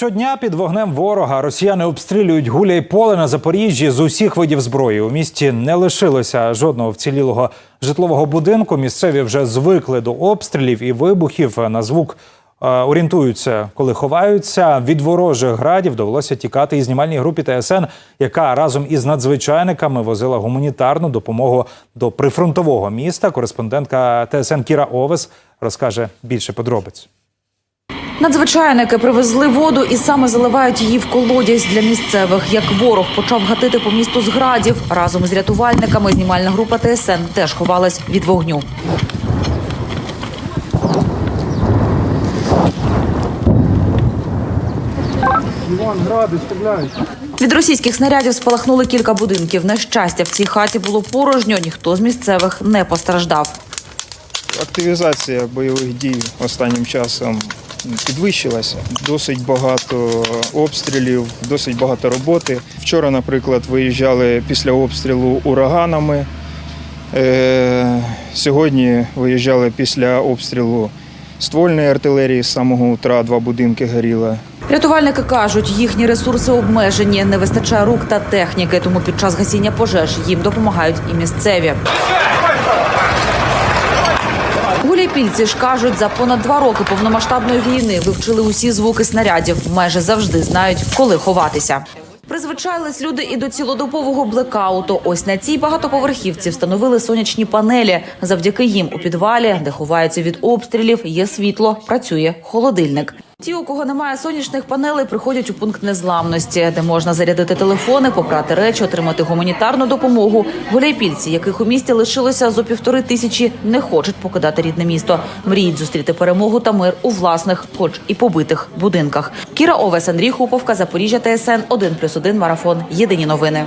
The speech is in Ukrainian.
Щодня під вогнем ворога росіяни обстрілюють гуляй поле на Запоріжжі з усіх видів зброї. У місті не лишилося жодного вцілілого житлового будинку. Місцеві вже звикли до обстрілів і вибухів. На звук е, орієнтуються, коли ховаються. Від ворожих градів довелося тікати і знімальній групі ТСН, яка разом із надзвичайниками возила гуманітарну допомогу до прифронтового міста. Кореспондентка ТСН Кіра Овес розкаже більше подробиць. Надзвичайники привезли воду і саме заливають її в колодязь для місцевих. Як ворог почав гатити по місту з градів, разом з рятувальниками знімальна група ТСН теж ховалась від вогню. Іван, гради стріляють. Від російських снарядів спалахнули кілька будинків. На щастя, в цій хаті було порожньо. Ніхто з місцевих не постраждав. Активізація бойових дій останнім часом підвищилася. Досить багато обстрілів, досить багато роботи. Вчора, наприклад, виїжджали після обстрілу ураганами. Е, Сьогодні виїжджали після обстрілу ствольної артилерії з самого утра, два будинки горіли. Рятувальники кажуть, їхні ресурси обмежені, не вистачає рук та техніки, тому під час гасіння пожеж їм допомагають і місцеві. Гуляйпільці ж кажуть, за понад два роки повномасштабної війни вивчили усі звуки снарядів. Майже завжди знають, коли ховатися. Призвичайлись люди і до цілодобового блекауту. Ось на цій багатоповерхівці встановили сонячні панелі. Завдяки їм у підвалі, де ховаються від обстрілів, є світло, працює холодильник. Ті, у кого немає сонячних панелей, приходять у пункт незламності, де можна зарядити телефони, попрати речі, отримати гуманітарну допомогу. Гуляйпільці, яких у місті лишилося зо півтори тисячі, не хочуть покидати рідне місто. Мріють зустріти перемогу та мир у власних, хоч і побитих будинках. Кіра Овес, Андрій Хуповка, Запоріжжя, ТСН 1+,1 марафон. Єдині новини.